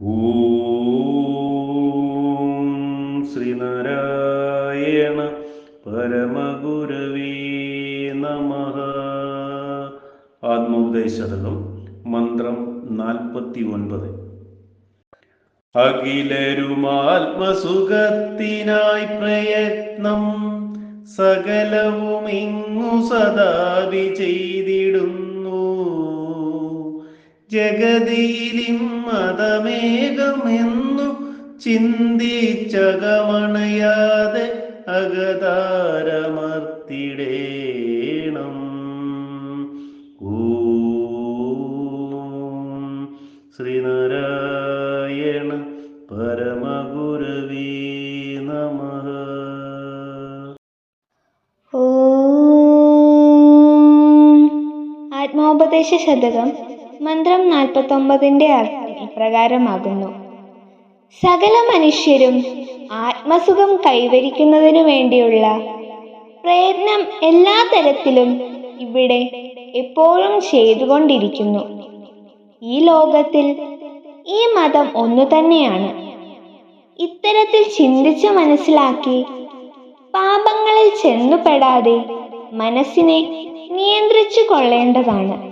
ഓം ശ്രീനാരായണ പരമഗുരവേ നമ. ആത്മോപദേശതകം മന്ത്രം നാൽപ്പത്തി ഒൻപത് അഖിലരുമാത്മസുഖത്തിനായി പ്രയത്നം സകലവും ഇങ്ങു സദാവി ചെയ്തിടുന്നു ജഗതിയിലിം മതമേകമെന്നു ചിന്തിച്ചകമണയാതെ അകതാരമർത്തിടേണം ശ്രീനാരായണ പരമഗുരവേ നമ. ആത്മോപദേശ ശതകം. മന്ത്രം നാൽപ്പത്തൊമ്പതിന്റെ അർത്ഥം ഇപ്രകാരമാകുന്നു. സകല മനുഷ്യരും ആത്മസുഖം കൈവരിക്കുന്നതിനു വേണ്ടിയുള്ള പ്രയത്നം എല്ലാ തരത്തിലും ഇവിടെ എപ്പോഴും ചെയ്തുകൊണ്ടിരിക്കുന്നു. ഈ ലോകത്തിൽ ഈ മതം ഒന്നു തന്നെയാണ്. ഇത്തരത്തിൽ ചിന്തിച്ച് മനസ്സിലാക്കി പാപങ്ങളിൽ ചെന്നുപെടാതെ മനസ്സിനെ നിയന്ത്രിച്ചു കൊള്ളേണ്ടതാണ്.